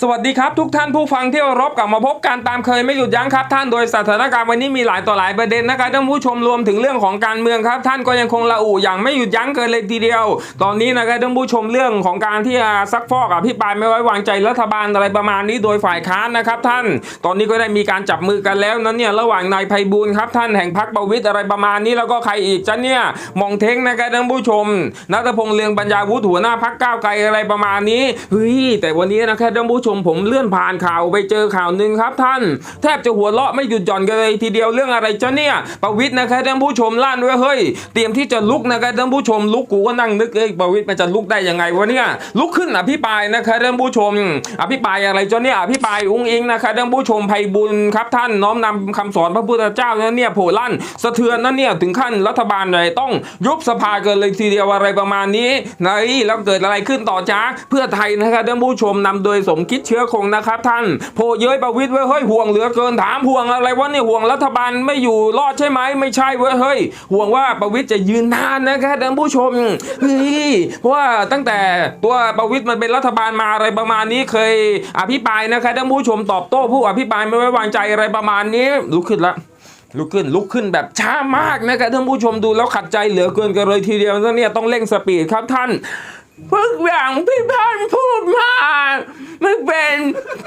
สวัสดีครับทุกท่านผู้ฟังที่รพกลับมาพบกันตามเคยไม่หยุดยั้งครับ ท่านโดยสถานการณ์วันนี้มีหลายต่อหลายประเด็นนะครับท่านผู้ชมรวมถึงเรื่องของการเมืองครับ ท่านก็ยังคงละอุอย่างไม่หยุดยั้งเกินเลยทีเดียว ตอนนี้นะครับท่านผู้ชมเรื่องของการที่อ่าซักฟอกอภิปรายไม่ไว้วางใจรัฐบาลอะไรประมาณนี้โดยฝ่ายค้านนะครับ ท่าน ตอนนี้ก็ได้มีการจับมือกันแล้วนั้นเนี่ยระหว่างนายไพบูลครับท่านแห่งพรรคประวิตรอะไรประมาณนี้แล้วก็ใครอีกจ้ะเนี่ยมองเท้งนะครับท่านผู้ชมนัทพงษ์เลืองปัญญาวุฒิหัวหน้าพรรคก้าวไกลอะไรประมาณนี้เฮ้ยแต่วันนี้นะครับท่านผู้ชมผมเลื่อนผ่านข่าวไปเจอข่าวหนึ่งครับท่าน แทบจะหัวเราะไม่หยุดหย่อนกันเลยทีเดียวเรื่องอะไรจ้ะเนี่ยประวิตรนะครับท่านผู้ชมลั่นไว้เฮ้ยเตรียมที่จะลุกนะครับท่านผู้ชมลุกกูก็นั่งนึกเอ้ยประวิตรมันจะลุกได้ยังไงวะเนี่ยลุกขึ้นอภิปรายนะครับท่านผู้ชม อภิปรายอะไรจ้ะเนี่ยอภิปรายอุ้งอิงนะครับท่านผู้ชมไพบุญครับท่านน้อมนำคำสอนพระพุทธเจ้านั้นเนี่ยโผล่ลั่นสะเทือนนั่นเนี่ยถึงขั้นรัฐบาลใหญ่ต้องยุบสภาเกินเลยทีเดียวอะไรประมาณนี้ไหนแล้วเกิดอะไรขึ้นต่อจ้าเพื่อไทยนะครับท่านผู้ชมนำโดยสมคิดเชื้อคงนะครับท่านโผล่เย้ยประวิตรไว้เฮ้ยห่วงเหลือเกินถามห่วงอะไรวะเนี่ยห่วงรัฐบาลไม่อยู่รอดใช่ไหมไม่ใช่เว้ยเฮ้ยห่วงว่าประวิตรจะยืนนานนะครับท่านผู้ชมเฮ้ยเพราะว่าตั้งแต่ตัวประวิตรมันเป็นรัฐบาลมาอะไรประมาณนี้เคยอภิปรายนะครับท่านผู้ชมตอบโต้ผู้อภิปรายไม่ไว้วางใจอะไรประมาณนี้ลุกขึ้นละลุกขึ้นลุกขึ้นแบบช้ามากนะครับท่านผู้ชมดูแล้วขัดใจเหลือเกินกันเลยทีเดียวเนี่ยต้องเร่งสปีดครับท่าน ทุกอย่างที่ท่านพูดมาไม่เป็น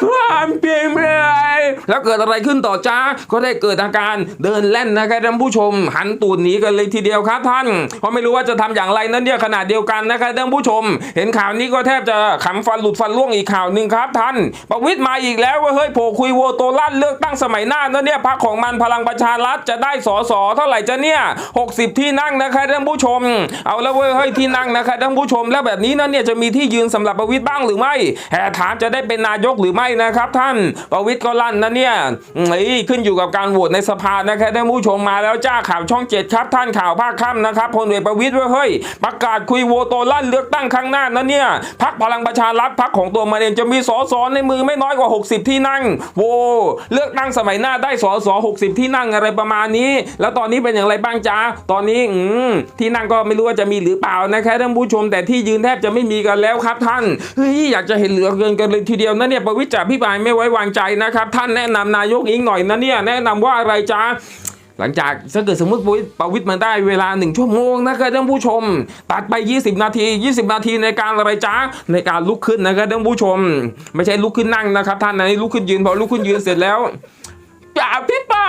ความจริงเลย แล้วเกิดอะไรขึ้นต่อจ้าก็ได้เกิดอาการเดินเล่นนะครับท่านผู้ชม หันตูดหนีกันเลยทีเดียวครับท่าน เพราะไม่รู้ว่าจะทำอย่างไรนั้นเนี่ยขนาดเดียวกันนะครับท่านผู้ชม เห็นข่าวนี้ก็แทบจะขำฟันหลุดฟันร่วงอีกข่าวหนึ่งครับท่าน ประวิตรมาอีกแล้วว่าเฮ้ยโผล่คุยโวโตลั่นเลือกตั้งสมัยหน้านั้นเนี่ยพรรคของมันพลังประชารัฐจะได้สอสอเท่าไหร่จะเนี่ย60 ที่นั่งนะครับท่านผู้ชม เอาแล้วเว้ยเฮ้ยที่นั่งนะครับท่านผู้ชมแล้วแบบนี้นั้นเนี่ยจะมีที่ยืนสำหรับประวิตรบ้างหรือไม่แห่ถามจะได้เป็นนายกหรือไม่นะครับ ท่านประวิตรก็ลั่นนะเนี่ยเอ้ขึ้นอยู่กับการโหวตในสภานะครับท่านผู้ชมมาแล้วจ้าข่าวช่องเจ็ดครับท่านข่าวภาคค่ำนะครับพลเอกประวิตรเว้ยเฮ้ยประกาศคุยโหวตโตลั่นเลือกตั้งครั้งหน้านะเนี่ยพรรคพลังประชารัฐพรรคของตัวมันเองจะมีสอสอในมือไม่น้อยกว่า 60 ที่นั่งโวเลือกตั้งสมัยหน้าได้สอสอ60 ที่นั่งอะไรประมาณนี้ แล้วตอนนี้เป็นอย่างไรบ้างจ้าตอนนี้อืที่นั่งก็ไม่รู้ว่าจะมีหรือเปล่านะครับท่านผู้ชมแต่ที่ยืนแทบจะไม่มีกันแล้วครับท่านเฮ้ยอยากจะเห็นเหลือเกินกันเลยทีเดียวนะเนี่ยประวิตรจะพิปรายไม่ไว้วางใจนะครับท่านแนะนำนายกอิงหน่อยนะเนี่ยแนะนำว่าอะไรจ้าหลังจากถ้าเกิดสมมติประวิตรมาได้เวลาหนึ่งชั่วโมงนะครับท่านผู้ชม ตัดไป 20 นาที 20 นาทีในการอะไรจ้าในการลุกขึ้นนะครับท่านผู้ชม ไม่ใช่ลุกขึ้นนั่งนะครับ ท่านนะลุกขึ้นยืนพอลุกขึ้นยืนเสร็จแล้วจะอภิปรา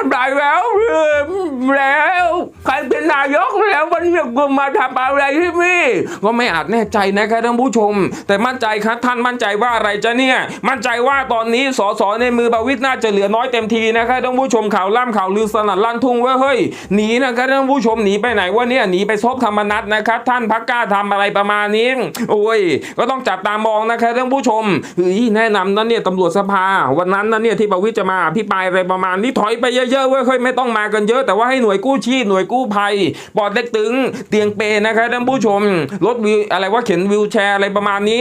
ยเรื่องอะไรแล้วเริ่มแล้วใครเป็นนายกแล้ววันนี้กูมาทำอะไรที่นี่ก็ไม่อาจแน่ใจนะครับท่านผู้ชม แต่มั่นใจครับท่านมั่นใจว่าอะไรจะเนี่ย มั่นใจว่าตอนนี้สสในมือประวิตรน่าจะเหลือน้อยเต็มทีนะครับท่านผู้ชมข่าวล่ำข่าวลือสนั่นลั่นทุ่งว่าเฮ้ยหนีนะครับท่านผู้ชมหนีไปไหนวะเนี่ยหนีไปซบธรรมนัตนะครับท่านพักกล้าทำอะไรประมาณนี้โอ้ยก็ต้องจับตามองนะครับท่านผู้ชมเฮ้ยแนะนำนะเนี่ยตำรวจสภา วันนั้นนะเนี่ยที่ประวิตรจะมาอภิปรายอะไรประมาณนี้ถอยไปเยอะๆเว้ยค่อยไม่ต้องมากันเยอะแต่ว่าให้หน่วยกู้ชีพหน่วยกู้ภัยปอดเล็กตึงเตียงเปนะครับท่านผู้ชมรถวิวอะไรว่าเข็นวิวแชร์อะไรประมาณนี้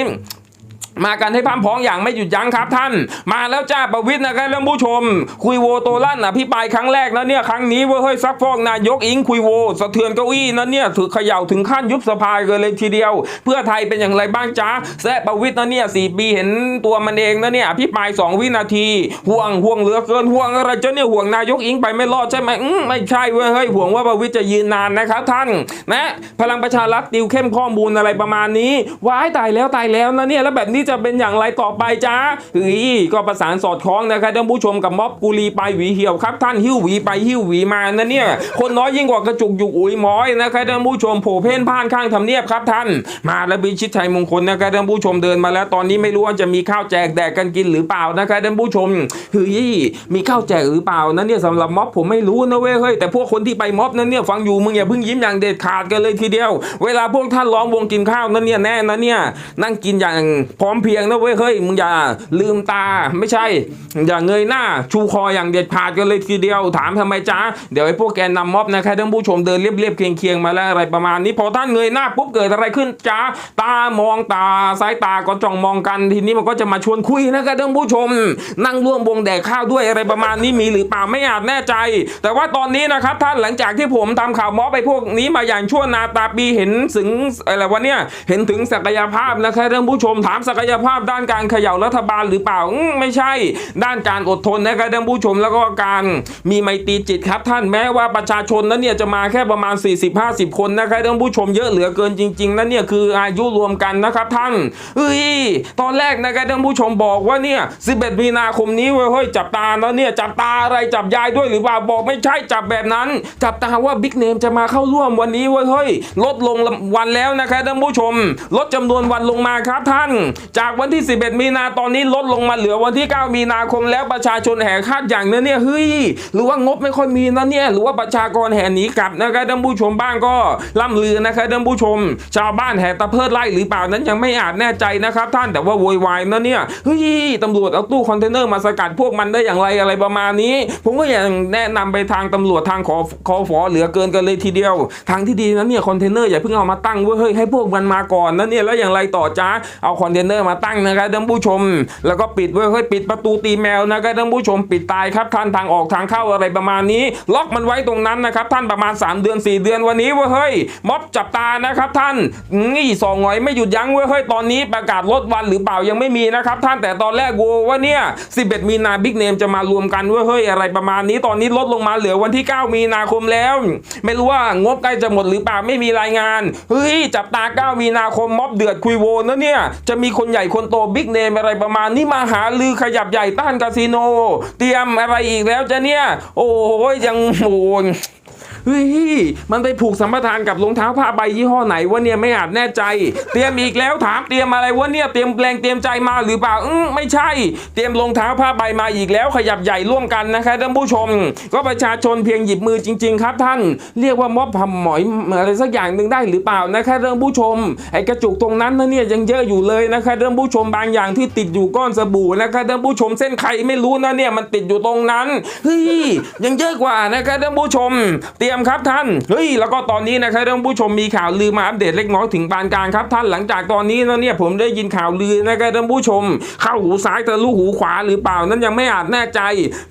มากันให้พามพ้องอย่างไม่หยุดยั้งครับท่าน มาแล้วจ้าประวิทย์นะครับท่านผู้ชม คุยโวโตลั่นอะพี่ปายครั้งแรกนะเนี่ยครั้งนี้เว้ยเฮ้ยซักฟอกนายกอิงคุยโวสะเทือนเก้าอี้นะเนี่ยถือเขย่าถึงขั้นยุบสภาเลยทีเดียว เพื่อไทยเป็นอย่างไรบ้างจ้าแซ่ประวิทย์นะเนี่ยสี่ปีเห็นตัวมันเองนะเนี่ยพี่ปายสองวินาที ห่วงห่วงเหลือเกินห่วงอะไรเจะเนี่ยห่วงนายกอิงไปไม่รอดใช่ไหมอืมไม่ใช่เว้ยเฮ้ยห่วงว่าประวิทย์จะยืนนานนะครับท่านนะพลังประชารัฐติวเข้มข้อมูลอะไรประมาณนี้ว้ายตายแล้วตายแล้วนะเนี่ยแล้วแบบนี้จะเป็นอย่างไรต่อไปจ้าเฮ้ยก็ประสานสอดคล้องนะครับท่านผู้ชมกับม็อบกุลีไปหวีเหี่ยวครับ ท่านหิ้วหวีไปหิ้วหวีมานะเนี่ยคนน้อยยิ่งกว่ากระจุกอยู่อุ๋ยหมอยนะครับท่านผู้ชมโผล่เพ่นพ่านข้างทำเนียบครับท่าน มาแล้วบิชิตชัยมงคลนะครับท่านผู้ชมเดินมาแล้วตอนนี้ไม่รู้ว่าจะมีข้าวแจกแดกกันกินหรือเปล่านะครับท่านผู้ชมเฮ้ยมีข้าวแจกหรือเปล่านะเนี่ยสำหรับม็อบผมไม่รู้นะเว้ยเฮ้ยแต่พวกคนที่ไปม็อบนั้นเนี่ยฟังอยู่มึงอย่าเพิ่งยิ้มอย่างเด็ดขาดกันเลยทีเดียว เวลาพวกท่านล้อมวงกินข้าวนั้นเนี่ยแน่นะเนี่ยนั่งกินอย่างพร้อมเพียงนะเว้ยเฮ้ยมึงอย่าลืมตาไม่ใช่ อย่าเงยหน้า ชูคออย่างเด็ดขาดกันเลยทีเดียวถามทำไมจ้าเดี๋ยวไอ้พวกแกนนำม็อบนะครับท่านผู้ชมเดินเรียบๆเคียงๆมาแล้วอะไรประมาณนี้พอท่านเงยหน้าปุ๊บเกิดอะไรขึ้นจ้าตามองตาสายตาก็จ้องมองกันทีนี้มันก็จะมาชวนคุยนะครับท่านผู้ชม นั่งร่วมวงแดกข้าวด้วยอะไรประมาณนี้มีหรือเปล่าไม่อาจแน่ใจ แต่ว่าตอนนี้นะครับท่านหลังจากที่ผมทำข่าวม็อบไปพวกนี้มาอย่างชั่วนาตาปีเห็นถึงอะไรวะเนี่ยเห็นถึงศักยภาพนะครับท่านผู้ชมถามศักกยภาพด้านการเขย่ารัฐบาลหรือเปล่าอืมไม่ใช่ ด้านการอดทนนะครับท่านผู้ชมแล้วก็การมีไมตรีจิตครับท่านแม้ว่าประชาชนนั้นเนี่ยจะมาแค่ประมาณ 40-50 คนนะครับท่านผู้ชมเยอะเหลือเกินจริง ๆนั่นเนี่ยคืออายุรวมกันนะครับท่านเฮ้ยตอนแรกนะครับท่านผู้ชมบอกว่าเนี่ย 11 มีนาคมนี้เว้ยเฮ้ยจับตาแล้วเนี่ยจับตาอะไรจับยายด้วยหรือเปล่าบอกไม่ใช่จับแบบนั้น จับตาว่าบิ๊กเนมจะมาเข้าร่วมวันนี้เว้ยเฮ้ยลดลงวันแล้วนะครับท่านผู้ชม ลดจำนวนวันลงมาครับท่านจากวันที่ 11 มีนาตอนนี้ลดลงมาเหลือวันที่ 9 มีนาคมแล้วประชาชนแห่คาดอย่างนั้นเนี่ยเฮ้ยหรือว่างบไม่ค่อยมีนะเนี่ยหรือว่าประชากรแห่หนีกลับนะครับท่านผู้ชมบ้างก็ล่ำลือนะครับท่านผู้ชม ชาวบ้านแห่ตะเพิดไล่หรือเปล่านั้นยังไม่อาจแน่ใจนะครับท่านแต่ว่าโวยวายนะเนี่ยเฮ้ยตำรวจเอาตู้คอนเทนเนอร์มาสกัดพวกมันได้อย่างไรอะไรประมาณนี้ ผมก็อยังแนะนำไปทางตำรวจทางขอคอฟอเหลือเกินกันเลยทีเดียว ทางที่ดีนะเนี่ยคอนเทนเนอร์อย่าเพิ่งเอามาตั้งเว้ยเฮ้ยให้พวกมันมาก่อนนะเนี่ยแล้วอย่างไรต่อจ้าเอาคอนเทนเนอร์มาตั้งนะครับท่านผู้ชม แล้วก็ปิดเว้ยเฮ้ยปิดประตูตีแมวนะครับท่านผู้ชมปิดตายครับท่านทางออกทางเข้าอะไรประมาณนี้ ล็อกมันไว้ตรงนั้นนะครับท่านประมาณ 3 เดือน 4 เดือนวันนี้เว้ยเฮ้ยม็อบจับตานะครับท่านนี่สองหงอยไม่หยุดยั้งเว้ยเฮ้ยตอนนี้ประกาศลดวันหรือเปล่ายังไม่มีนะครับท่านแต่ตอนแรกโวว่าเนี่ย 11 มีนาบิ๊กเนมจะมารวมกันเว้ยเฮ้ยอะไรประมาณนี้ตอนนี้ลดลงมาเหลือวันที่ 9 มีนาคมแล้ว ไม่รู้ว่างบใกล้จะหมดหรือเปล่าไม่มีรายงานเฮ้ยจับตา 9 มีนาคมม็อบเดือดคุยโวนะเนี่ยจะมีคนใหญ่คนโตบิ๊กเนมอะไรประมาณนี้มาหาลือขยับใหญ่ต้านคาสิโน เตรียมอะไรอีกแล้วจะเนี่ย โอ้ยยังโอ้ย เฮ้ยมันไปผูกสัมปทานกับรองเท้าผ้าใบยี่ห้อไหนวะเนี่ยไม่อาจแน่ใจ เตรียมอีกแล้วถามเตรียมอะไรวะเนี่ยเตรียมแรงเตรียมใจมาหรือเปล่าอืมไม่ใช่ เตรียมรองเท้าผ้าใบมาอีกแล้วขยับใหญ่ร่วมกันนะคะท่านผู้ชม ก็ประชาชนเพียงหยิบมือจริง ๆ ครับท่าน เรียกว่าม็อบทำหมอยอะไรสักอย่างหนึ่งได้หรือเปล่านะคะท่านผู้ชมไอ้กระจุกตรงนั้นนะเนี่ยยังเยอะอยู่เลยนะคะท่านผู้ชมบางอย่างที่ติดอยู่ก้อนสบู่นะคะท่านผู้ชมเส้นไข่ไม่รู้นะเนี่ยมันติดอยู่ตรงนั้นเฮ้ยยังเยอะกว่านะคะท่านผู้ชม เตรียมครับท่านเฮ้ยแล้วก็ตอนนี้นะครับท่านผู้ชมมีข่าวลือมาอัปเดตเล็กน้อยถึงปานกลางครับท่านหลังจากตอนนี้นะเนี่ยผมได้ยินข่าวลือนะครับท่านผู้ชม เข้าหูซ้ายทะลุหูขวาหรือเปล่านั้นยังไม่อาจแน่ใจ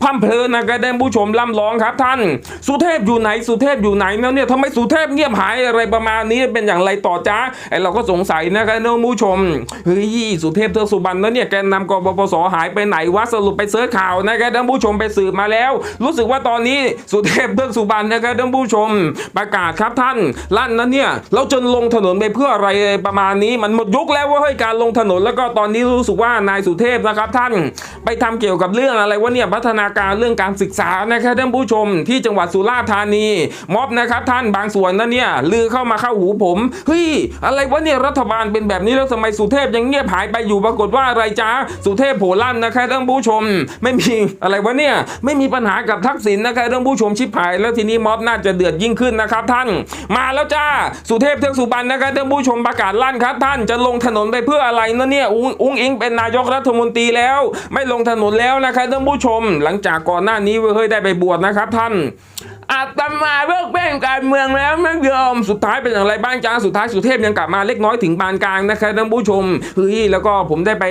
พั่มเพลินนะครับท่านผู้ชมล่ำร้องครับท่าน สุเทพอยู่ไหนสุเทพอยู่ไหนแล้วเนี่ยทำไมสุเทพเงียบหายอะไรประมาณนี้เป็นอย่างไรต่อจ้าไอเราก็สงสัยนะครับท่านผู้ชมเฮ้ยสุเทพเทือกสุบรรณแล้วเนี่ยแกนนำกบปสหายไปไหนวะสรุปไปเสิร์ชข่าวนะครับท่านผู้ชมไปสืบมาแล้ว รู้สึกว่าตอนนี้สุเทพเทือกสุบรรณนะครับท่านผู้ชม ประกาศครับท่านลั่นนั้นเนี่ยเราจนลงถนนไปเพื่ออะไรประมาณนี้มันหมดยุคแล้วว่าเฮ้ยการลงถนนแล้วก็ตอนนี้รู้สึกว่านายสุเทพนะครับท่านไปทำเกี่ยวกับเรื่องอะไรว่าเนี่ยพัฒนาการเรื่องการศึกษานะครับท่านผู้ชม ที่จังหวัดสุราษฎร์ธานีม็อบนะครับท่านบางส่วนนั้นเนี่ยลือเข้ามาเข้าหูผมเฮ้ยอะไรวะเนี่ยรัฐบาลเป็นแบบนี้แล้วทำไมสุเทพยังเงียบหายไปอยู่ปรากฏว่าอะไรจ้าสุเทพโผล่ลั่นนะครับท่านผู้ชม ไม่มีอะไรวะเนี่ยไม่มีปัญหากับทักษิณนะครับท่านผู้ชมชิบหาย แล้วทีนี้ม็อบน่าจะจะเดือดยิ่งขึ้นนะครับท่าน มาแล้วจ้า สุเทพเทือกสุบรรณนะครับท่านผู้ชมประกาศลั่นครับท่านจะลงถนนไปเพื่ออะไรนะเนี่ยอุ้งอุ้งอิงเป็นนายกรัฐมนตรีแล้ว ไม่ลงถนนแล้วนะครับท่านผู้ชม หลังจากก่อนหน้านี้เฮ้ยได้ไปบวชนะครับท่านอาตมาเลิกเป็นการเมืองแล้วไม่ยอมสุดท้ายเป็นอย่างไรบ้างจ้าสุดท้ายสุเทพยังกลับมาเล็กน้อยถึงปานกลางนะครับท่านผู้ชมเฮ้ยแล้วก็ผมได้ไป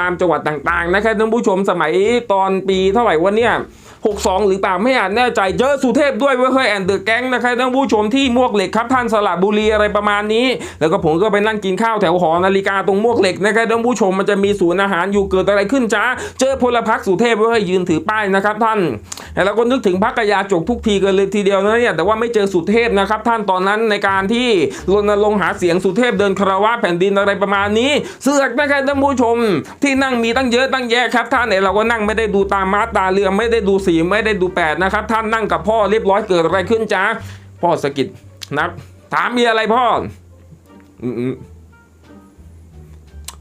ตามจังหวัดต่างๆนะครับท่านผู้ชมสมัยตอนปีเท่าไหร่วะเนี่ย 62 หรือเปล่าไม่อาจแน่ใจเจอสุเทพด้วยเว้ยเฮ้ยแอนเดอร์แก๊งนะครับท่านผู้ชมที่มวกเหล็กครับท่านสระบุรีอะไรประมาณนี้ แล้วก็ผมก็ไปนั่งกินข้าวแถวหอนาฬิกาตรงมวกเหล็กนะครับท่านผู้ชมมันจะมีศูนย์อาหารอยู่เกิดอะไรขึ้นจ้าเจอพลพรรคสุเทพเว้ยเฮ้ยยืนถือป้ายนะครับท่าน แล้วก็นึกถึงพักกยาจกทุกทีกันเลยทีเดียวนะเนี่ยแต่ว่าไม่เจอสุเทพนะครับ ท่านตอนนั้นในการที่รณรงค์หาเสียงสุเทพเดินคารวะแผ่นดินอะไรประมาณนี้ เสือกนะครับท่านผู้ชม ที่นั่งมีตั้งเยอะตั้งแยะครับ ท่านเนี่ยเราก็นั่งไม่ได้ดูตามมาตาเรือไม่ได้ดูสีไม่ได้ดูแปดนะครับ ท่านนั่งกับพ่อเรียบร้อยเกิดอะไรขึ้นจ้าพ่อสะกิดนับถามมีอะไรพ่ออืม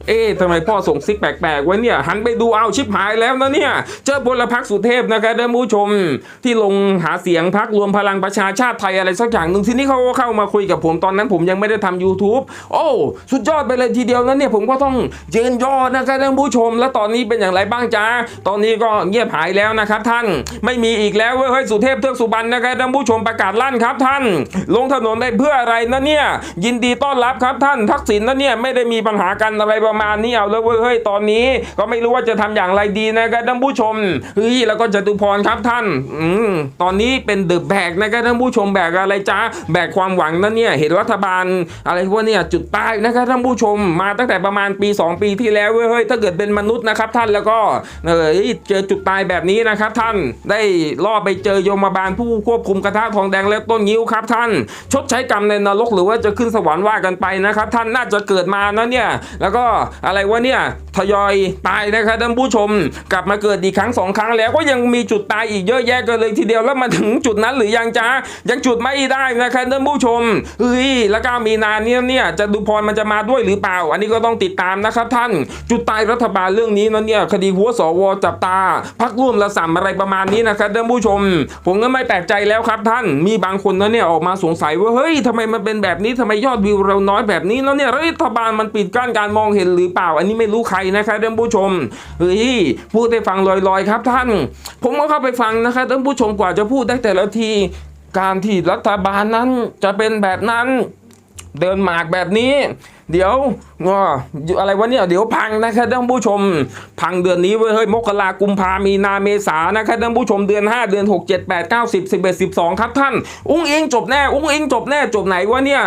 เอ๊ะทำไมพ่อส่งซิกแปลกๆไว้เนี่ย หันไปดูเอาชิบหายแล้วนะเนี่ย เจอพลพรรคสุเทพนะครับท่านผู้ชม ที่ลงหาเสียงพักรวมพลังประชาชาติไทยอะไรสักอย่างหนึ่งทีนี้เขาก็เข้ามาคุยกับผมตอนนั้นผมยังไม่ได้ทำ YouTube โอ้สุดยอดไปเลยทีเดียวนั้นเนี่ยผมก็ต้องยืนยอดนะครับท่านผู้ชม แล้วตอนนี้เป็นอย่างไรบ้างจ้าตอนนี้ก็เงียบหายแล้วนะครับท่านไม่มีอีกแล้วเฮ้ยสุเทพเทือกสุบรรณนะครับท่านผู้ชมประกาศลั่นครับท่าน ลงถนนไปเพื่ออะไรนะเนี่ยยินดีต้อนรับครับท่านทักษิณนะเนี่ยไม่ได้มีปัญหากันอะไรประประมาณนี้เอาแล้วเว้ยเฮ้ยตอนนี้ก็ไม่รู้ว่าจะทำอย่างไรดีนะครับท่านผู้ชมเฮ้ยแล้วก็จตุพรครับท่านอืมตอนนี้เป็นเดอะแบกนะครับท่านผู้ชมแบกอะไรจ้าแบกความหวังนะเนี่ยเห็นรัฐบาลอะไรพวกเนี่ยจุดตายนะครับท่านผู้ชมมาตั้งแต่ประมาณปี 2 ปีที่แล้วเว้ยเฮ้ยถ้าเกิดเป็นมนุษย์นะครับท่านแล้วก็เออเจอจุดตายแบบนี้นะครับท่านได้ล่อไปเจอโยมบาลผู้ควบคุมกระทะทองแดงและต้นงิ้วครับท่าน ชดใช้กรรมในนรกหรือว่าจะขึ้นสวรรค์ว่ากันไปนะครับท่านน่าจะเกิดมานะเนี่ยแล้วก็อะไรวะเนี่ยทยอยตายนะครับท่านผู้ชม กลับมาเกิดอีกครั้งสองครั้งแล้วก็ยังมีจุดตายอีกเยอะแยะกันเลยทีเดียวแล้วมาถึงจุดนั้นหรือยังจ้ายังจุดไม่ได้นะครับท่านผู้ชมเฮ้ยแล้วก็มีนาเนี่ยเนี่ยจะดูพรมันจะมาด้วยหรือเปล่า อันนี้ก็ต้องติดตามนะครับท่าน จุดตายรัฐบาลเรื่องนี้นะเนี่ยคดีหัวสวจับตาพักร่วมละสามอะไรประมาณนี้นะครับท่านผู้ชม ผมก็ไม่แปลกใจแล้วครับท่าน มีบางคนนะเนี่ยออกมาสงสัยว่าเฮ้ยทำไมมันเป็นแบบนี้ทำไมยอดวิวเราน้อยแบบนี้แล้วเนี่ยรัฐบาลมันปิดกั้นการมองเห็นหรือเปล่า อันนี้ไม่รู้ใครนะครับท่านผู้ชมเฮ้ยพูดได้ฟังลอยๆครับท่าน ผมก็เข้าไปฟังนะครับท่านผู้ชมกว่าจะพูดได้แต่ละที การที่รัฐบาลนั้นจะเป็นแบบนั้น เดินหมากแบบนี้ เดี๋ยวอ่าอะไรวะเนี่ยเดี๋ยวพังนะครับท่านผู้ชม พังเดือนนี้เว้ยเฮ้ยมกรากุมภามีนาเมษานะครับท่านผู้ชมเดือน 5 เดือน 6 7 8 9 10 11 12 ครับท่าน อุ้งอิงจบแน่ อุ้งอิงจบแน่จบไหนวะเนี่ย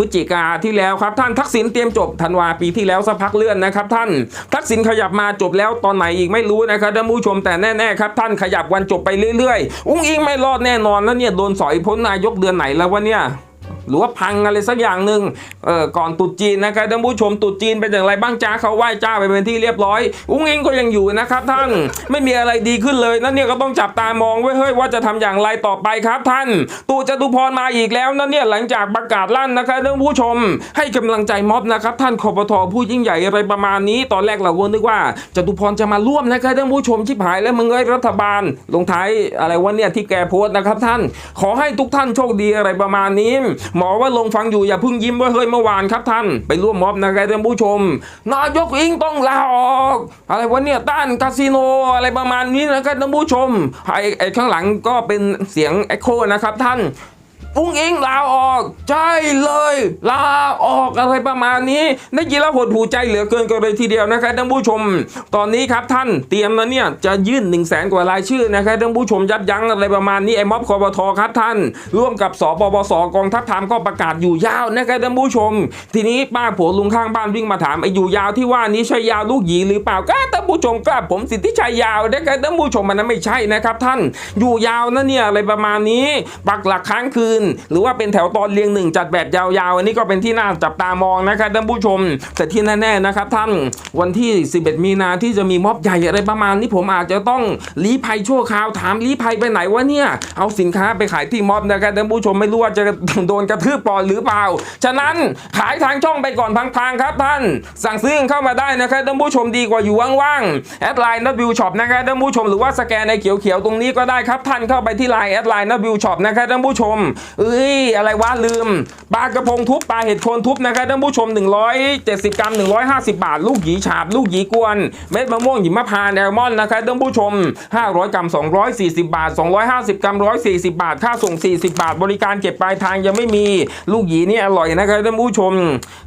พฤศจิกาที่แล้วครับท่านทักษิณเตรียมจบธันวาปีที่แล้วสักพักเลื่อนนะครับท่าน ทักษิณขยับมาจบแล้วตอนไหนอีกไม่รู้นะครับท่านผู้ชมแต่แน่ๆครับท่านขยับวันจบไปเรื่อยๆ อุ้งอิงไม่รอดแน่นอนแล้วเนี่ยโดนสอยพ้นนายกเดือนไหนแล้ววะเนี่ย หรือว่าพังอะไรสักอย่างหนึ่งเออก่อนตรุษจีนนะครับท่านผู้ชมตรุษจีนเป็นอย่างไรบ้างจ้าเขาไหว้จ้าไปเป็นที่เรียบร้อย อุ้งอิงก็ยังอยู่นะครับท่านไม่มีอะไรดีขึ้นเลยนั่นเนี่ยก็ต้องจับตามองไว้เฮ้ยว่าจะทำอย่างไรต่อไปครับท่าน ตู่จตุพรมาอีกแล้วนั่นเนี่ยหลังจากประกาศลั่นนะครับท่านผู้ชม ให้กำลังใจม็อบนะครับท่านคอปทผู้ยิ่งใหญ่อะไรประมาณนี้ ตอนแรกเราก็นึกว่าจตุพรจะมาร่วมนะครับท่านผู้ชมชิบหายแล้วมึงเอ้ยรัฐบาล ลงท้ายอะไรวะเนี่ยที่แกโพสต์นะครับท่าน ขอให้ทุกท่านโชคดีอะไรประมาณนี้หมอว่าลงฟังอยู่อย่าเพิ่งยิ้มว่าเฮ้ยเมื่อวานครับท่าน ไปร่วมม็อบนะครับท่านผู้ชม นายกอิงต้องลาออก อะไรวะเนี่ยต้านคาสิโนอะไรประมาณนี้นะครับท่านผู้ชมไอ้ไอ้ข้างหลังก็เป็นเสียงเอ็โคนะครับท่าน อุ้งอิงลาออก ใช่เลย ลาออกอะไรประมาณนี้ได้ยินแล้วหดหูใจเหลือเกินกันเลยทีเดียวนะครับท่านผู้ชม ตอนนี้ครับท่านเตรียมนะเนี่ยจะยื่น1นึ่งแสนกว่ารายชื่อนะครับท่านผู้ชมยับยั้งอะไรประมาณนี้ไอ้ม็อบคอปทครับท่าน ร่วมกับสปปสกองทัพธรรมก็ประกาศอยู่ยาวนะครับท่านผู้ชม ทีนี้ป้าผัวลุงข้างบ้านวิ่งมาถามไอ้อยู่ยาวที่ว่านี้ใช่ยาวลูกหยีหรือเปล่าก็ท่านผู้ชมก็ผมสิทธิชัยยาวนะครับท่านผู้ชมมันนั้นไม่ใช่นะครับท่านอยู่ยาวนะเนี่ยอะไรประมาณนี้ปักหลักค้างคืนหรือว่าเป็นแถวตอนเรียงหนึ่งจัดแบบยาวๆ อันนี้ก็เป็นที่น่าจับตามองนะครับท่านผู้ชม แต่ที่แน่ๆนะครับท่านวันที่ 11 มีนาที่จะมีม็อบใหญ่อะไรประมาณนี้ผมอาจจะต้องลี้ภัยชั่วคราวถามลี้ภัยไปไหนวะเนี่ยเอาสินค้าไปขายที่ม็อบนะครับท่านผู้ชมไม่รู้ว่าจะโดนกระทืบปอนหรือเปล่า ฉะนั้นขายทางช่องไปก่อนพังๆครับท่าน สั่งซื้อเข้ามาได้นะครับท่านผู้ชมดีกว่าอยู่ว่างๆแอดไลน์นัดวิวช็อปนะครับท่านผู้ชมหรือว่าสแกนในเขียวๆตรงนี้ก็ได้ครับท่านเข้าไปที่ไลน์แอดไลน์นัดวิวช็อปนะครับท่านผู้ชมเอ้ยอะไรวะลืมปลากระพงทุบปลาเห็ดโคนทุบนะครับท่านผู้ชม 170 กรัม 150 บาท ลูกหยีฉาบ ลูกหยีกวน เม็ดมะม่วงหิมพานแอลมอนนะครับท่านผู้ชม 500 กรัม 240 บาท 250 กรัม 140 บาท ค่าส่ง 40 บาท บริการเก็บปลายทางยังไม่มี ลูกหยีนี่อร่อยนะครับท่านผู้ชม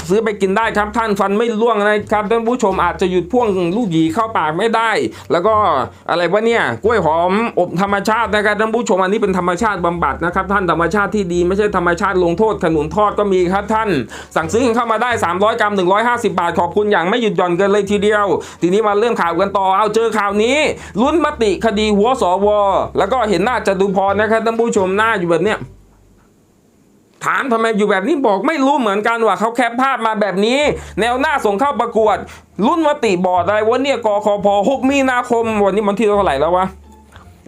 ซื้อไปกินได้ครับท่านฟันไม่ร่วงนะครับท่านผู้ชมอาจจะหยุดพ่วงลูกหยีเข้าปากไม่ได้ แล้วก็อะไรวะเนี่ยกล้วยหอมอบธรรมชาตินะครับท่านผู้ชมอันนี้เป็นธรรมชาติบำบัดนะครับท่านธรรมชาติที่ดีไม่ใช่ธรรมชาติลงโทษขนุนทอดก็มีครับท่าน สั่งซื้อเข้ามาได้ 300 กรัม 150 บาทขอบคุณอย่างไม่หยุดหย่อนกันเลยทีเดียว ทีนี้มาเริ่มข่าวกันต่อเอาเจอข่าวนี้ลุ้นมติคดีหัวสว แล้วก็เห็นหน้าจตุพรนะครับท่านผู้ชมหน้าอยู่แบบเนี้ยถามทำไมอยู่แบบนี้บอกไม่รู้เหมือนกันว่าเขาแคปภาพมาแบบนี้ แนวหน้าส่งเข้าประกวด รุ่นมติบอร์ดอะไรวะเนี่ยกคพ6มีนาคม วันนี้วันที่เท่าไหร่แล้ววะ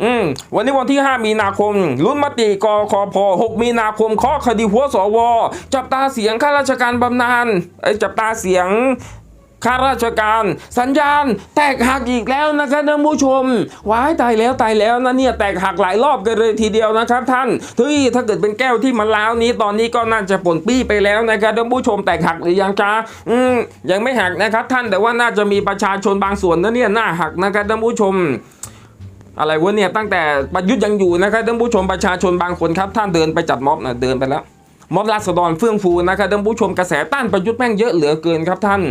อืมวันนี้วันที่ 5 มีนาคมรุ่นมติกคพ6มีนาคมข้อคดีหัวสว จับตาเสียงข้าราชการบำนาญไอ้จับตาเสียงข้าราชการสัญญาณ แตกหักอีกแล้วนะครับท่านผู้ชมว้ายตายแล้วตายแล้วนะเนี่ยแตกหักหลายรอบกันเลยทีเดียวนะครับท่านเฮ้ยถ้าเกิดเป็นแก้วที่มันล้าวนี้ตอนนี้ก็น่าจะปนปี้ไปแล้วนะครับท่านผู้ชมแตกหักหรือยังจ้าอืมยังไม่หักนะครับท่านแต่ว่าน่าจะมีประชาชนบางส่วนนะเนี่ยหน้าหักนะครับท่านผู้ชม อะไรวะเนี่ยตั้งแต่ประยุทธ์ยังอยู่นะครับท่านผู้ชมประชาชนบางคนครับท่านเดินไปจัดม็อบนะเดินไปแล้ว ม็อบราษฎรเฟื่องฟูนะครับท่านผู้ชมกระแสต้านประยุทธ์แม่งเยอะเหลือเกินครับท่าน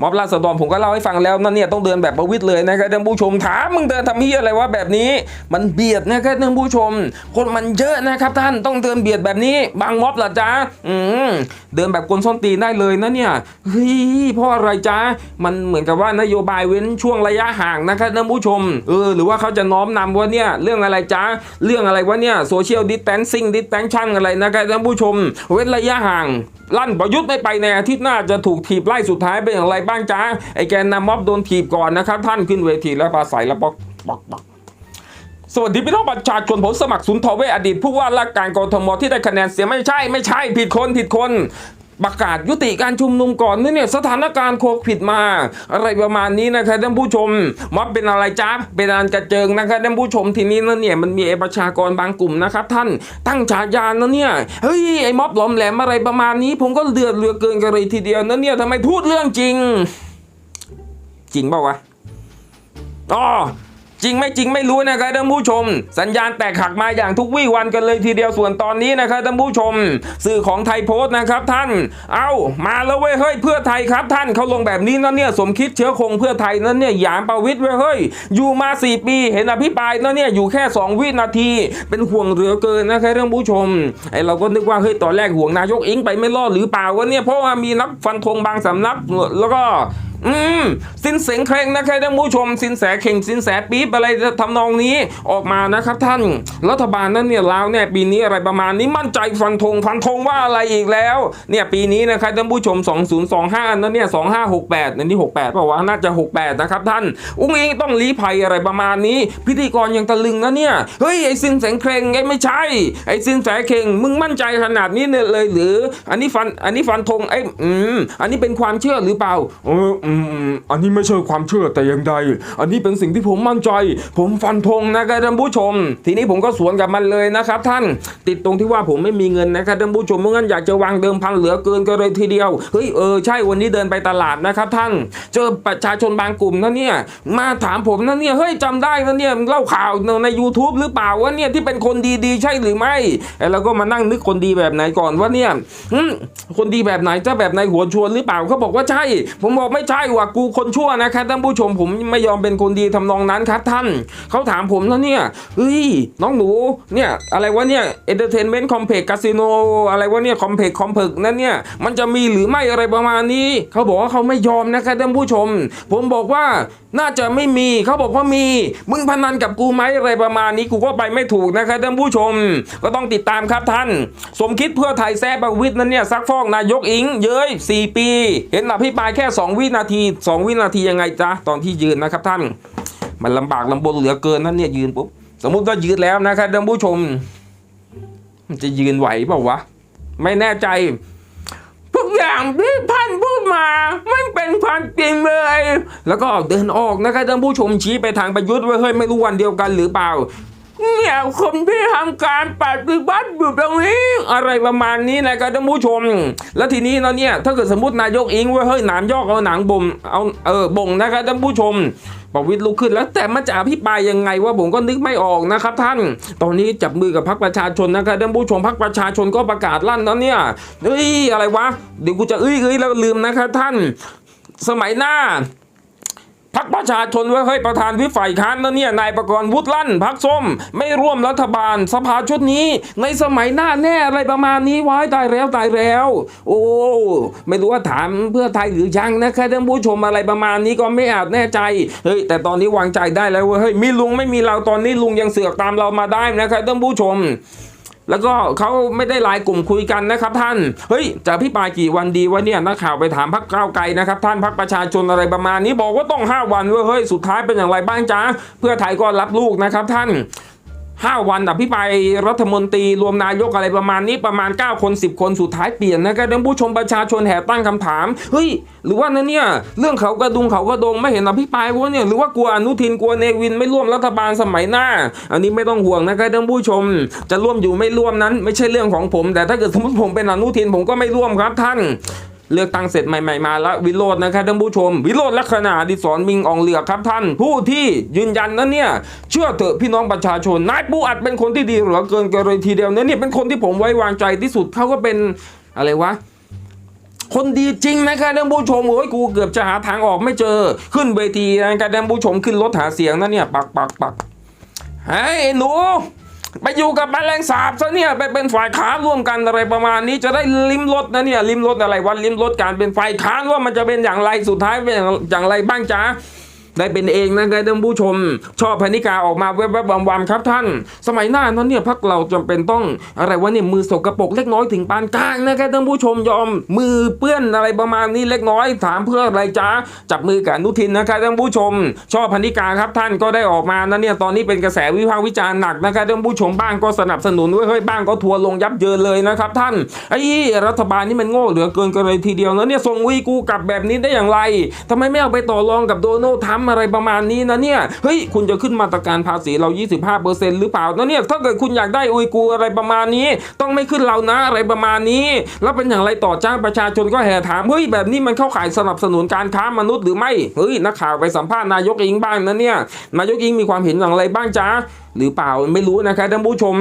ม็อบราษฎรผมก็เล่าให้ฟังแล้วนั่นเนี่ยต้องเดินแบบประวิตรเลยนะครับท่านผู้ชมถามมึงเดินทำเฮียอะไรวะแบบนี้ มันเบียดนะครับท่านผู้ชม คนมันเยอะนะครับท่านต้องเดินเบียดแบบนี้ บางม็อบเหรอจ๊ะอืมเดินแบบกลส้นตีนได้เลยนะเนี่ยเฮ้ยเพราะอะไรจ๊ะมันเหมือนกับว่านโยบายเว้นช่วงระยะห่างนะครับท่านผู้ชมเออหรือว่าเขาจะน้อมนำว่าเนี่ยเรื่องอะไรจ๊ะเรื่องอะไรวะเนี่ยโซเชียลดิสแตนซิ่งดิสแตนชั่นอะไรนะครับท่านผู้ชมเว้นระยะห่าง ลั่นประยุทธ์ไม่ไปในอาทิตย์หน้าจะถูกถีบไล่สุดท้ายเป็นอย่างไรบ้างจ้าไอแกนนำม็อบโดนถีบก่อนนะครับ ท่านขึ้นเวทีแล้วปราศัยแล้วบอกบอกบอกสวัสดีพี่น้องประชาชนผมสมัครสุนทรเวอดีตผู้ว่าราชการกรทมที่ได้คะแนนเสียงไม่ใช่ไม่ใช่ผิดคนผิดคน ประกาศยุติการชุมนุมก่อนนี่เนี่ยสถานการณ์โควิดมา อะไรประมาณนี้นะครับท่านผู้ชมม็อบเป็นอะไรจ๊ะเป็นอันกระเจิงนะครับท่านผู้ชมทีนี้นะเนี่ยมันมีประชากรบางกลุ่มนะครับท่านตั้งฉายานะเนี่ยเฮ้ยไอ้ม็อบหลอมแหลมอะไรประมาณนี้ ผมก็เดือดเรือเกินกันเลยทีเดียวนะเนี่ยทำไมพูดเรื่องจริง จริงเปล่าวะอ๋อ จริงไม่จริงไม่รู้นะครับท่านผู้ชม สัญญาณแตกหักมาอย่างทุกวี่วันกันเลยทีเดียวส่วนตอนนี้นะครับท่านผู้ชม สื่อของไทยโพสต์นะครับท่าน เอามาแล้วเว้ยเฮ้ยเพื่อไทยครับท่านเขาลงแบบนี้นะเนี่ยสมคิดเชื้อคงเพื่อไทยนั่นเนี่ยหยามประวิตรเว้ยเฮ้ยอยู่มา 4 ปี เห็นอภิปรายแล้วเนี่ยอยู่แค่ 2 วินาที เป็นห่วงเหลือเกินนะครับท่านผู้ชมไอเราก็นึกว่าเฮ้ยตอนแรกห่วงนายกอิงไปไม่รอดหรือเปล่าวะเนี่ยเพราะว่ามีนักฟันธงบางสำนักแล้วก็ อืมสินเสียงเคร่งนะครับท่านผู้ชมสินแสเข่งสินแสปี๊บอะไรทำนองนี้ออกมานะครับท่านรัฐบาลนั้นเนี่ยลาวเนี่ยปีนี้อะไรประมาณนี้มั่นใจฟันธงฟันธงว่าอะไรอีกแล้ว เนี่ยปีนี้นะครับท่านผู้ชม 2025นั่นเนี่ย2568นั่นนี่68เปล่าวะน่าจะ 68 นะครับท่าน อุ้งอิงต้องลี้ภัยอะไรประมาณนี้ พิธีกรยังตะลึงนะเนี่ยเฮ้ยไอ้สินแสเคร่งไอ้ไม่ใช่ ไอ้สินแสเข่งมึงมั่นใจขนาดนี้เลยหรือ อันนี้ฟันอันนี้ฟันธงไอ้อืมอันนี้เป็นความเชื่อหรือเปล่าเอออืมอันนี้ไม่ใช่ความเชื่อแต่อย่างใด อันนี้เป็นสิ่งที่ผมมั่นใจ ผมฟันธงนะครับท่านผู้ชม ทีนี้ผมก็สวนกับมันเลยนะครับท่าน ติดตรงที่ว่าผมไม่มีเงินนะครับท่านผู้ชมเมื่องั้นอยากจะวางเดิมพันเหลือเกินก็เลยทีเดียว เฮ้ยเออใช่วันนี้เดินไปตลาดนะครับท่าน เจอประชาชนบางกลุ่มนะเนี่ย มาถามผมนะเนี่ย เฮ้ยจำได้นะเนี่ยเล่าข่าวใน YouTube หรือเปล่าว่าเนี่ยที่เป็นคนดีๆ ใช่หรือไม่ไอ้เราก็มานั่งนึกคนดีแบบไหนก่อนว่าเนี่ยคนดีแบบไหนจะแบบในหัวชวนหรือเปล่าเขาบอกว่าใช่ ผมบอกไม่ใช่ว่ากูคนชั่วนะครับท่านผู้ชมผมไม่ยอมเป็นคนดีทำนองนั้นครับท่านเขาถามผมนะเนี่ยเฮ้ยน้องหนูเนี่ยอะไรวะเนี่ยเอนเตอร์เทนเมนต์คอมเพล็กซ์คาสิโนอะไรวะเนี่ยคอมเพล็กซ์คอมเพล็กซ์นั่นเนี่ยมันจะมีหรือไม่อะไรประมาณนี้ เขาบอกว่าเขาไม่ยอมนะครับท่านผู้ชม ผมบอกว่าน่าจะไม่มีเขาบอกว่ามี มึงพนันกับกูไหมอะไรประมาณนี้กูก็ไปไม่ถูกนะครับท่านผู้ชม ก็ต้องติดตามครับท่าน สมคิดเพื่อไทยแซ่ประวิทย์นั้นเนี่ยซักฟอกนายกอิง เย้ย 4 ปี เห็นอภิปรายแค่ 2 วินาที 2 วินาทียังไงจ๊ะ ตอนที่ยืนนะครับท่าน มันลำบากลำบนเหลือเกินนั่นเนี่ยยืนปุ๊บสมมุติว่ายืนแล้วนะครับท่านผู้ชม มันจะยืนไหวเปล่าวะไม่แน่ใจทุกอย่างที่ท่าน มามันเป็นความจริงเลย แล้วก็เดินออกนะครับท่านผู้ชมชี้ไปทางประยุทธ์ว่าเฮ้ยไม่รู้วันเดียวกันหรือเปล่าเนี่ยคนที่ทำการปฏิบัติอยู่ตรงนี้ อะไรประมาณนี้นะครับท่านผู้ชม แล้วทีนี้เนาเนี่ยถ้าเกิดสมมตินายกอิงว่าเฮ้ยหนามยอกเอาหนังบ่มเอาเออบ่งนะครับท่านผู้ชม ประวิตรลุกขึ้นแล้วแต่มันจะอภิปรายยังไงว่าผมก็นึกไม่ออกนะครับท่าน ตอนนี้จับมือกับพรรคประชาชนนะครับท่านผู้ชมพรรคประชาชนก็ประกาศลั่นแล้วเนี่ยเอ้ยอะไรวะเดี๋ยวกูจะเอ้ยเอ้ยแล้วลืมนะครับท่าน สมัยหน้า พักประชาชนว่าเฮ้ยประธานวิฝ่ายค้านนะเนี่ยนายประกรณ์วุฒิลั่นพักส้ม ไม่ร่วมรัฐบาลสภาชุดนี้ ในสมัยหน้าแน่อะไรประมาณนี้ไว้ตายแล้วตายแล้ว โอ้ไม่รู้ว่าถามเพื่อไทยหรือยังนะคะท่านผู้ชมอะไรประมาณนี้ก็ไม่อาจแน่ใจเฮ้ยแต่ตอนนี้วางใจได้แล้วเว้ยเฮ้ยมีลุงไม่มีเราตอนนี้ลุงยังเสือกตามเรามาได้นะคะท่านผู้ชม แล้วก็เขาไม่ได้ไลน์กลุ่มคุยกันนะครับท่าน เฮ้ยจะพิปายกี่วันดีวะเนี่ยนักข่าวไปถามพักก้าวไกลนะครับท่านพักประชาชนอะไรประมาณนี้บอกว่าต้อง 5 วันเว้ยเฮ้ยสุดท้ายเป็นอย่างไรบ้างจ้าเพื่อไทยก็รับลูกนะครับท่าน 5 วันอภิปรายรัฐมนตรีรวมนายกอะไรประมาณนี้ประมาณ 9 คน 10 คนสุดท้ายเปลี่ยนนะครับท่านผู้ชมประชาชนแห่ตั้งคำถามเฮ้ยหรือว่านั่นเนี่ยเรื่องเขากระดุงเขากระดงไม่เห็นอภิปรายวะเนี่ยหรือว่ากลัวอนุทินกลัวเนวินไม่ร่วมรัฐบาลสมัยหน้า อันนี้ไม่ต้องห่วงนะครับท่านผู้ชม จะร่วมอยู่ไม่ร่วมนั้น ไม่ใช่เรื่องของผม แต่ถ้าเกิดสมมติผมเป็นอนุทินผมก็ไม่ร่วมครับท่าน เลือกตั้งเสร็จใหม่ๆมาแล้ววิโรจน์นะครับท่านผู้ชม วิโรจน์ลักษณะดิศรมิงอองเหลือครับท่าน ผู้ที่ยืนยันนะเนี่ยเชื่อเถอะพี่น้องประชาชนนายปูอัดเป็นคนที่ดีเหลือเกินกันเลยทีเดียวนะเนี่ยเป็นคนที่ผมไว้วางใจที่สุดเขาก็เป็นอะไรวะคนดีจริงนะครับท่านผู้ชมโอ้ยกูเกือบจะหาทางออกไม่เจอ ขึ้นเวทีนะครับท่านผู้ชมขึ้นรถหาเสียงนะเนี่ยปักปักปักเฮ้ยไอ้หนู ไปอยู่กับแมลงสาบซะเนี่ยไปเป็นฝ่ายค้านร่วมกันอะไรประมาณนี้จะได้ลิ้มรสนะเนี่ยลิ้มรสอะไรวันลิ้มรสการเป็นฝ่ายค้านว่ามันจะเป็นอย่างไรสุดท้ายเป็นอย่างไรบ้างจ้า ได้เป็นเองนะครับท่านผู้ชม ชอบพนิกาออกมาแวบๆวำๆครับท่าน สมัยหน้านั้นเนี่ยพักเราจำเป็นต้องอะไรวะเนี่ยมือสกปรกเล็กน้อยถึงปานกลางนะครับท่านผู้ชมยอม มือเปื้อนอะไรประมาณนี้เล็กน้อยถามเพื่ออะไรจ้าจับมือกับนุทินนะครับท่านผู้ชม ชอบพนิกาครับท่านก็ได้ออกมานะเนี่ยตอนนี้เป็นกระแสวิพากษ์วิจารณ์หนักนะครับท่านผู้ชมบ้างก็สนับสนุนด้วยเฮ้ยบ้างก็ทัวร์ลงยับเยินเลยนะครับท่านไอ้รัฐบาลนี่มันโง่เหลือเกินกันเลยทีเดียวแล้วเนี่ยส่งวีกูกลับแบบนี้ได้อย่างไรทำไมไม่เอาไปต่อรองกับโดนัลด์ทรัมปอะไรประมาณนี้นะเนี่ย เฮ้ย คุณจะขึ้นมาตรการภาษีเรา 25%หรือเปล่านะเนี่ย ถ้าเกิดคุณอยากได้อุยกูอะไรประมาณนี้ ต้องไม่ขึ้นเรานะอะไรประมาณนี้ แล้วเป็นอย่างไรต่อจ้างประชาชนก็แห่ถาม เฮ้ย แบบนี้มันเข้าข่ายสนับสนุนการค้ามนุษย์หรือไม่ เฮ้ย นักข่าวไปสัมภาษณ์นายกอิงบ้างนะเนี่ย นายกอิงมีความเห็นอย่างไรบ้างจ้าหรือเปล่าไม่รู้นะครับท่านผู้ชม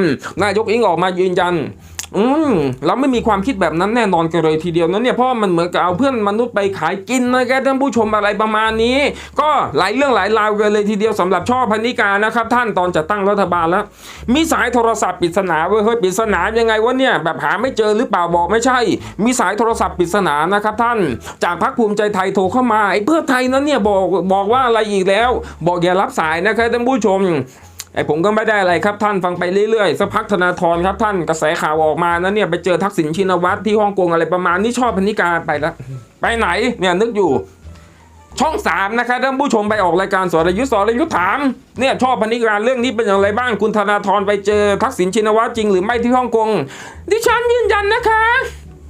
นายกอิงออกมายืนยัน อืมเราไม่มีความคิดแบบนั้นแน่นอนกันเลยทีเดียวนะเนี่ยเพราะมันเหมือนกับเอาเพื่อนมนุษย์ไปขายกินนะครับท่านผู้ชมอะไรประมาณนี้ ก็หลายเรื่องหลายราวกันเลยทีเดียวสำหรับช่อพันิกานะครับ ท่านตอนจะตั้งรัฐบาลแล้ว มีสายโทรศัพท์ปริศนาเว้ยเฮ้ยปริศนายังไงวะเนี่ยแบบหาไม่เจอหรือเปล่าบอกไม่ใช่ มีสายโทรศัพท์ปริศนานะครับท่าน จากพรรคภูมิใจไทยโทรเข้ามาไอ้เพื่อไทยนั้นเนี่ยบอกบอกว่าอะไรอีกแล้ว บอกอย่ารับสายนะครับท่านผู้ชม ไอ้ผมก็ไม่ได้อะไรครับท่านฟังไปเรื่อยๆสักพักธนาธรครับท่านกระแสข่าวออกมานะเนี่ยไปเจอทักษิณชินวัตรที่ฮ่องกงอะไรประมาณนี้ชอบพนิกาไปแล้วไปไหนเนี่ยนึกอยู่ ช่องสามนะครับท่านผู้ชมไปออกรายการสรยุทธสรยุทธถามเนี่ยชอบพนิการเรื่องนี้เป็นอย่างไรบ้างคุณธนาธรไปเจอทักษิณชินวัตรจริงหรือไม่ที่ฮ่องกงดิฉันยืนยันนะคะ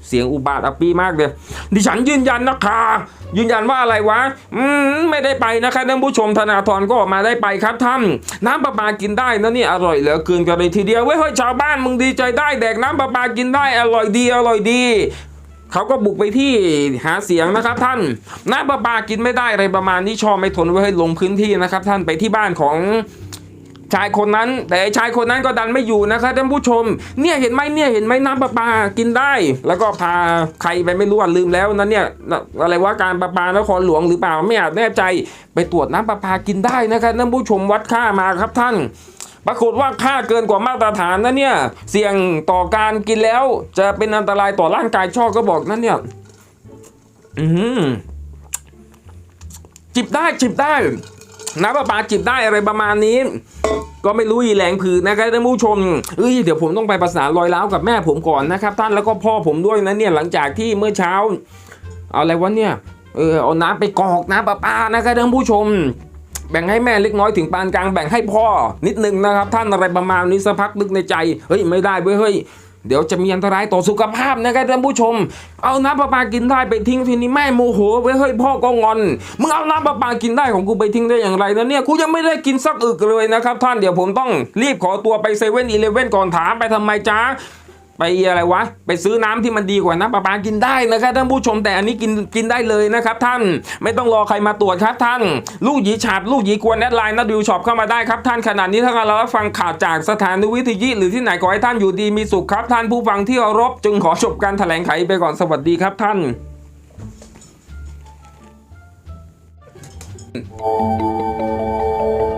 เสียงอุบาทอัปปีมากเลย ดิฉันยืนยันนะคะยืนยันว่าอะไรวะ อืม ไม่ได้ไปนะคะท่านผู้ชมธนาธรก็ออกมาได้ไปครับท่าน น้ำประปากินได้นะนี่อร่อยเหลือเกินกันเลยทีเดียวเว้ยเฮ้ยชาวบ้านมึงดีใจได้แดกน้ำประปากินได้อร่อยดีอร่อยดีเขาก็บุกไปที่หาเสียงนะครับท่านน้ำประปากินไม่ได้อะไรประมาณนี้ชอบไม่ทนไว้ให้ลงพื้นที่นะครับท่านไปที่บ้านของ ชายคนนั้น แต่ชายคนนั้นก็ดันไม่อยู่นะครับท่านผู้ชม เนี่ยเห็นไหมเนี่ยเห็นไหมน้ำประปากินได้ แล้วก็พาใครไปไม่รู้อะลืมแล้วนั้นเนี่ยอะไรว่าการประปานครหลวงหรือเปล่าไม่อาจแน่ใจ ไปตรวจน้ำประปากินได้นะครับท่านผู้ชมวัดค่ามาครับท่านปรากฏว่าค่าเกินกว่ามาตรฐานนะเนี่ย เสี่ยงต่อการกินแล้ว จะเป็นอันตรายต่อร่างกายช่อก็บอกนั่นเนี่ย อืมจิบได้จิบได้ น้ำประปาจิบได้อะไรประมาณนี้ ก็ไม่รู้อีแหลงผืนนะครับท่านผู้ชมเอ้ยเดี๋ยวผมต้องไปประสานรอยร้าวกับแม่ผมก่อนนะครับ ท่านแล้วก็พ่อผมด้วยนะเนี่ยหลังจากที่เมื่อเช้าเอาอะไรวะเนี่ยเออเอาน้ำไปกรอกน้ำประปานะครับท่านผู้ชมแบ่งให้แม่เล็กน้อยถึงปานกลางแบ่งให้พ่อนิดนึงนะครับ ท่านอะไรประมาณนี้สักพักนึกในใจ เฮ้ยไม่ได้เว้ยเฮ้ย เดี๋ยวจะมีอันตรายต่อสุขภาพนะครับท่านผู้ชม เอาน้ำประปากินได้ไปทิ้งทีนี้แม่โมโหไว้เฮ้ยพ่อก็งอนมึงเอาน้ำประปากินได้ของกูไปทิ้งได้อย่างไรนะเนี่ยกูยังไม่ได้กินสักอึกเลยนะครับท่านเดี๋ยวผมต้องรีบขอตัวไปเซเว่นอีเลฟเว่นก่อนถามไปทำไมจ้า ไปอะไรวะ ไปซื้อน้ำที่มันดีกว่าน้ำประปากินได้นะครับท่านผู้ชมแต่อันนี้กินกินได้เลยนะครับท่านไม่ต้องรอใครมาตรวจครับท่าน ลูกหยีฉาบลูกหยีกวนแอดไลน์นัดดิวช็อปเข้ามาได้ครับท่านขนาดนี้ถ้าเรารับฟังข่าวจากสถานวิทยุหรือที่ไหนขอให้ท่านอยู่ดีมีสุขครับท่านผู้ฟังที่เคารพจึงขอจบการแถลงไขไปก่อนสวัสดีครับท่านเ